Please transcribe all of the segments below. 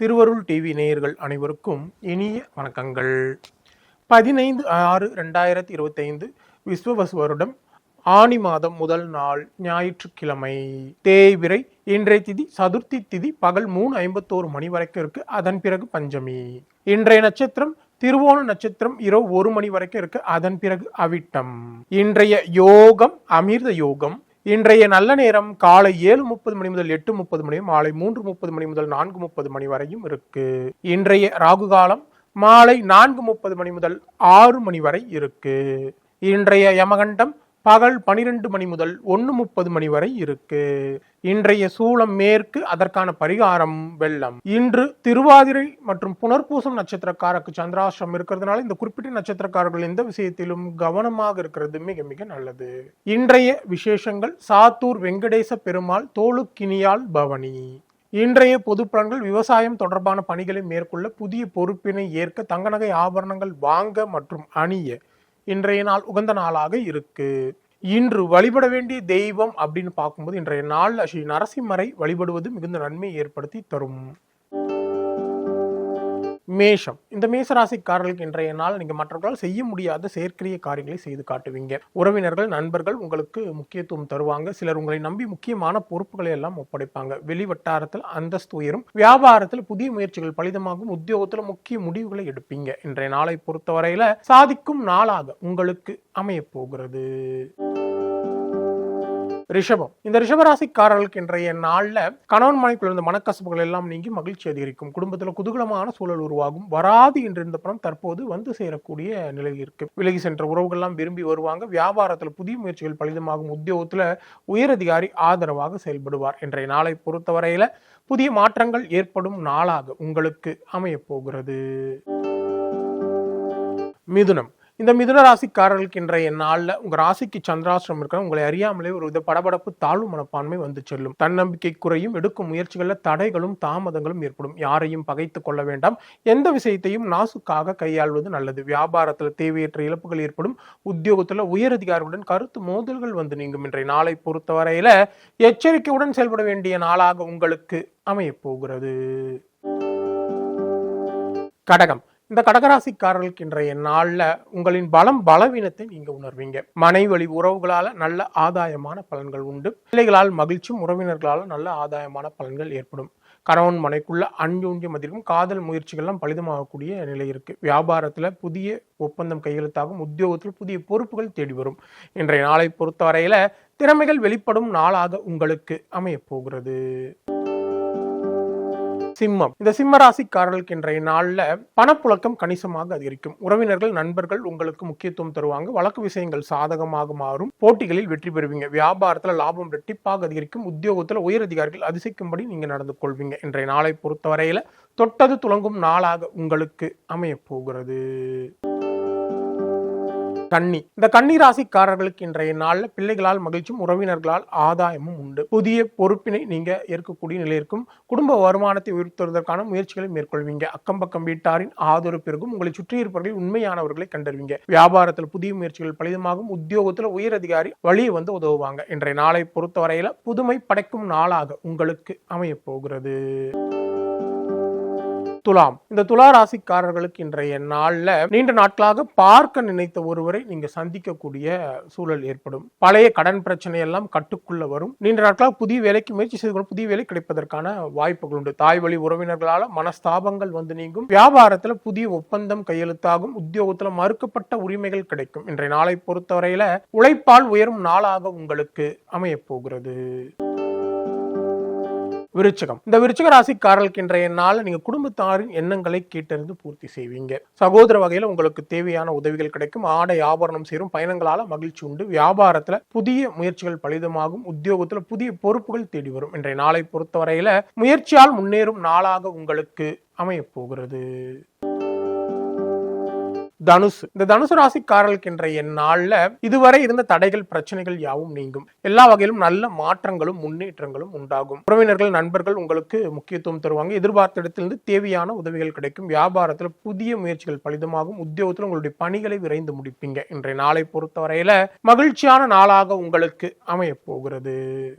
திருவருள் டிவி நேயர்கள் அனைவருக்கும் இனிய வணக்கங்கள். பதினைந்து ஆறு ரெண்டாயிரத்தி இருபத்தைந்து விஸ்வவசு வருடம் ஆனி மாதம் முதல் நாள் ஞாயிற்றுக்கிழமை. தேய்விரை இன்றைய திதி சதுர்த்தி திதி பகல் மூணு ஐம்பத்தோரு மணி வரைக்கும் இருக்கு அதன் பிறகு பஞ்சமி. இன்றைய நட்சத்திரம் திருவோண நட்சத்திரம் இரவு ஒரு மணி வரைக்கும் இருக்கு அதன் பிறகு அவிட்டம். இன்றைய யோகம் அமிர்த யோகம் இன்றைய நல்ல நேரம் காலை ஏழு முப்பது மணி முதல் எட்டு முப்பது மணி மாலை மூன்று முப்பது மணி முதல் நான்கு முப்பது மணி வரையும் இருக்கு. இன்றைய ராகு காலம் மாலை நான்கு முப்பது மணி முதல் ஆறு மணி வரை இருக்கு. இன்றைய யமகண்டம் பகல் பனிரெண்டு மணி முதல் ஒன்று முப்பது மணி வரை இருக்கு. இன்றைய சூளம் மேற்கு அதற்கான பரிகாரம் வெள்ளம். இன்று திருவாதிரை மற்றும் புனர்பூசம் நட்சத்திரக்காரருக்கு சந்திராசிரம் இருக்கிறதுனால இந்த குறிப்பிட்ட நட்சத்திரக்காரர்கள் எந்த விஷயத்திலும் கவனமாக இருக்கிறது மிக மிக நல்லது. இன்றைய விசேஷங்கள் சாத்தூர் வெங்கடேச பெருமாள் தோளுக்கினியால் பவனி. இன்றைய பொது பலன்கள் விவசாயம் தொடர்பான பணிகளை மேற்கொள்ள புதிய பொறுப்பினை ஏற்க தங்க நகை ஆபரணங்கள் வாங்க மற்றும் அணிய இன்றைய நாள் உகந்த நாளாக இருக்கு. இன்று வழிபட வேண்டிய தெய்வம் அப்படின்னு பார்க்கும்போது இன்றைய நாள் ஸ்ரீ நரசிம்மரை வழிபடுவது மிகுந்த நன்மை ஏற்படுத்தி தரும். மேஷம். இந்த மேசராசிக்காரர்களுக்கு இன்றைய நாள் நீங்கள் மற்றவர்களால் செய்ய முடியாத செயற்கரிய காரியங்களை செய்து காட்டுவீங்க. உறவினர்கள் நண்பர்கள் உங்களுக்கு முக்கியத்துவம் தருவாங்க. சிலர் உங்களை நம்பி முக்கியமான பொறுப்புகளை எல்லாம் ஒப்படைப்பாங்க. வெளி வட்டாரத்தில் அந்தஸ்து உயரும். வியாபாரத்தில் புதிய முயற்சிகள் பலிதமாகும். உத்தியோகத்தில் முக்கிய முடிவுகளை எடுப்பீங்க. இன்றைய நாளை பொறுத்தவரையில சாதிக்கும் நாளாக உங்களுக்கு அமைய போகிறது. ரிஷபம். இந்த ரிஷபராசிக்காரர்களுக்கு இன்றைய நாள்ல கணவன் மனைக்குள்ள இருந்த மனக்கசப்புகள் எல்லாம் நீங்கி மகிழ்ச்சி அதிகரிக்கும். குடும்பத்துல குதூகலமான சூழல் உருவாகும். வராது என்றிருந்த பணம் தற்போது வந்து சேரக்கூடிய நிலை இருக்கு. விலகி சென்ற உறவுகள்லாம் விரும்பி வருவாங்க. வியாபாரத்துல புதிய முயற்சிகள் பலிதமாகும். உத்தியோகத்துல உயரதிகாரி ஆதரவாக செயல்படுவார். இன்றைய நாளை பொறுத்தவரையில புதிய மாற்றங்கள் ஏற்படும் நாளாக உங்களுக்கு அமையப்போகிறது மிதுனம். இந்த மிதுன ராசிக்காரர்களுக்கு இன்றைய நாளில் உங்க ராசிக்கு சந்திராசிரம் இருக்கிற உங்களை அறியாமலே ஒரு வித படபடப்பு தாழ்வு மனப்பான்மை வந்து செல்லும். தன்னம்பிக்கை குறையும் எடுக்கும் முயற்சிகளில் தடைகளும் தாமதங்களும் ஏற்படும். யாரையும் பகைத்து கொள்ள வேண்டாம். எந்த விஷயத்தையும் நாசுக்காக கையாள்வது நல்லது. வியாபாரத்தில் தேவையற்ற இழப்புகள் ஏற்படும். உத்தியோகத்தில் உயரதிகாரிகளுடன் கருத்து மோதல்கள் வந்து நீங்கும். இன்றைய நாளை பொறுத்தவரையில எச்சரிக்கையுடன் செயல்பட வேண்டிய நாளாக உங்களுக்கு அமையப்போகிறது கடகம். இந்த கடகராசிக்காரர்களுக்கு இன்றைய நாளில் உங்களின் பலம் பலவீனத்தை நீங்க உணர்வீங்க. மனைவழி உறவுகளால நல்ல ஆதாயமான பலன்கள் உண்டு. பிள்ளைகளால் மகிழ்ச்சியும் உறவினர்களால் நல்ல ஆதாயமான பலன்கள் ஏற்படும். கணவன் மனைக்குள்ள அன்யோன்யம் அதிகம் காதல் முயற்சிகள்லாம் பலிதமாகக்கூடிய நிலை இருக்கு. வியாபாரத்துல புதிய ஒப்பந்தம் கையெழுத்தாகும் உத்தியோகத்தில் புதிய பொறுப்புகள் தேடி வரும். இன்றைய நாளை பொறுத்தவரையில திறமைகள் வெளிப்படும் நாளாக உங்களுக்கு அமையப்போகிறது சிம்மம். இந்த சிம்ம ராசிக்காரர்களுக்கு இன்றைய நாளில் பணப்புழக்கம் கணிசமாக அதிகரிக்கும். உறவினர்கள் நண்பர்கள் உங்களுக்கு முக்கியத்துவம் தருவாங்க. வழக்கு விஷயங்கள் சாதகமாக மாறும். போட்டிகளில் வெற்றி பெறுவீங்க. வியாபாரத்தில் லாபம் ரெட்டிப்பாக அதிகரிக்கும். உத்தியோகத்தில் உயர் அதிகாரிகள் அதிசயிக்கும்படி நீங்க நடந்து கொள்வீங்க. இன்றைய நாளை பொறுத்தவரையில தொட்டது துளங்கும் நாளாக உங்களுக்கு அமையப் போகிறது. கன்னி இந்த கன்னி ராசிக்காரர்களுக்கு இன்றைய நாளில் பிள்ளைகளால் மகிழ்ச்சியும் உறவினர்களால் ஆதாயமும் உண்டு. புதிய பொறுப்பினை நீங்க ஏற்கக்கூடிய நிலை இருக்கும். குடும்ப வருமானத்தை உயர்த்துவதற்கான முயற்சிகளை மேற்கொள்வீங்க. அக்கம் பக்கம் வீட்டாரின் ஆதரவு பெருகும். உங்களை சுற்றி இருப்பவர்கள் உண்மையானவர்களை கண்டறிவீங்க. வியாபாரத்தில் புதிய முயற்சிகள் பலிதமாகும். உத்தியோகத்தில் உயர் அதிகாரி வழியை வந்து உதவுவாங்க. இன்றைய நாளை பொறுத்தவரையில புதுமை படைக்கும் நாளாக உங்களுக்கு அமைய போகிறது. துலாம். இந்த துலா ராசிக்காரர்களுக்கு இன்றைய நாள்ல நீண்ட நாட்களாக பார்க்க நினைத்த ஒருவரை நீங்க சந்திக்கக்கூடிய சூழல் ஏற்படும். பழைய கடன் பிரச்சனை எல்லாம் கட்டுக்குள்ள வரும். நீண்ட நாட்களாக புதிய வேலைக்கு முயற்சி செய்து கொண்டு புதிய வேலை கிடைப்பதற்கான வாய்ப்புகள் உண்டு. தாய் வழி உறவினர்களால மனஸ்தாபங்கள் வந்து நீங்கும். வியாபாரத்துல புதிய ஒப்பந்தம் கையெழுத்தாகும். உத்தியோகத்துல மறுக்கப்பட்ட உரிமைகள் கிடைக்கும். இன்றைய நாளை பொறுத்தவரையில உழைப்பால் உயரும் நாளாக உங்களுக்கு அமையப் போகிறது. விருச்சகம். இந்த விருச்சக ராசிக்காரர்களுக்கு இன்றைய நாள் நீங்க குடும்பத்தாரின் எண்ணங்களை கேட்டறிந்து பூர்த்தி செய்வீங்க. சகோதர வகையில உங்களுக்கு தேவையான உதவிகள் கிடைக்கும். ஆடை ஆபரணம் சேரும். பயணங்களால மகிழ்ச்சி உண்டு. வியாபாரத்துல புதிய முயற்சிகள் பலிதமாகும். உத்தியோகத்துல புதிய பொறுப்புகள் தேடி வரும். இன்றைய நாளை பொறுத்தவரையில முயற்சியால் முன்னேறும் நாளாக உங்களுக்கு அமையப்போகிறது. தனுஷ் தனுசு. இந்த தனுசு ராசிக்காரர்களுக்கு இன்றைய நாளில் இதுவரை இருந்த தடைகள் பிரச்சனைகள் யாவும் நீங்கும். எல்லா வகையிலும் நல்ல மாற்றங்களும் முன்னேற்றங்களும் உண்டாகும். உறவினர்கள் நண்பர்கள் உங்களுக்கு முக்கியத்துவம் தருவாங்க. எதிர்பார்த்த இடத்திலிருந்து தேவையான உதவிகள் கிடைக்கும். வியாபாரத்தில் புதிய முயற்சிகள் பலிதமாகும். உத்தியோகத்தில் உங்களுடைய பணிகளை விரைந்து முடிப்பீங்க. இன்றைய நாளை பொறுத்தவரையில மகிழ்ச்சியான நாளாக உங்களுக்கு அமைய போகிறது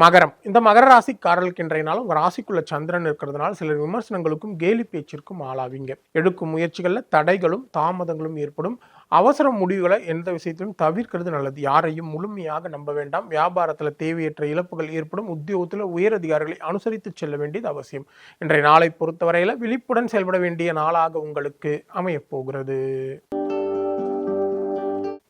மகரம். இந்த மகர ராசிக்காரர்களுக்கு இன்றைய நாள் உங்கள் ராசிக்குள்ள சந்திரன் இருக்கிறதுனால சிலர் விமர்சனங்களுக்கும் கேலி பேச்சிற்கும் ஆளாவீங்க. எடுக்கும் முயற்சிகளில் தடைகளும் தாமதங்களும் ஏற்படும். அவசர முடிவுகளை எந்த விஷயத்திலும் தவிர்க்கிறது நல்லது. யாரையும் முழுமையாக நம்ப வேண்டாம். வியாபாரத்தில் தேவையற்ற இழப்புகள் ஏற்படும். உத்தியோகத்தில் உயர் அதிகாரிகளை அனுசரித்து செல்ல வேண்டியது அவசியம். இன்றைய நாளை பொறுத்தவரையில் விழிப்புடன் செயல்பட வேண்டிய நாளாக உங்களுக்கு அமையப்போகிறது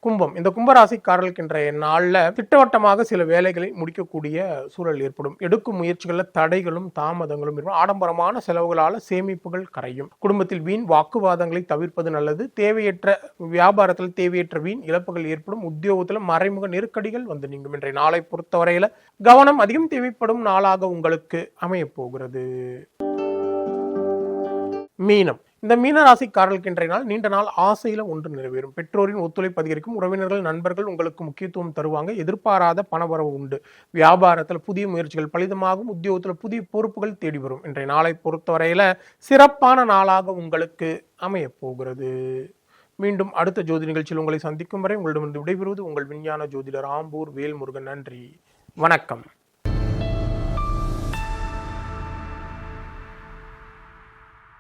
கும்பம். இந்த கும்பராசிக்காரர்களுக்கு இன்றைய நாளில் திட்டவட்டமாக சில வேலைகளை முடிக்கக்கூடிய சூழல் ஏற்படும். எடுக்கும் முயற்சிகளில் தடைகளும் தாமதங்களும் இருக்கும். ஆடம்பரமான செலவுகளால் சேமிப்புகள் கரையும். குடும்பத்தில் வீண் வாக்குவாதங்களை தவிர்ப்பது நல்லது. தேவையற்ற வியாபாரத்தில் தேவையற்ற வீண் இழப்புகள் ஏற்படும். உத்தியோகத்தில் மறைமுக நெருக்கடிகள் வந்து நீங்கும். இன்றைய நாளை பொறுத்தவரையில கவனம் அதிகம் தேவைப்படும் நாளாக உங்களுக்கு அமையப் போகிறது. மீனம். இந்த மீனராசிக்காரர்களுக்கு இன்றைய நாள் நீண்ட நாள் ஆசையில ஒன்று நிறைவேறும். பெற்றோரின் ஒத்துழைப்பு அதிகரிக்கும். உறவினர்கள் நண்பர்கள் உங்களுக்கு முக்கியத்துவம் தருவாங்க. எதிர்பாராத பணவரவு உண்டு. வியாபாரத்தில் புதிய முயற்சிகள் பலிதமாகும். உத்தியோகத்தில் புதிய பொறுப்புகள் தேடி வரும். இன்றைய நாளை பொறுத்தவரையில சிறப்பான நாளாக உங்களுக்கு அமையப் போகிறது. மீண்டும் அடுத்த ஜோதி நிகழ்ச்சியில் உங்களை சந்திக்கும் வரை உங்களிடமிருந்து விடைபெறுவது உங்கள் விஞ்ஞான ஜோதிடர் ஆம்பூர் வேல்முருகன். நன்றி. வணக்கம்.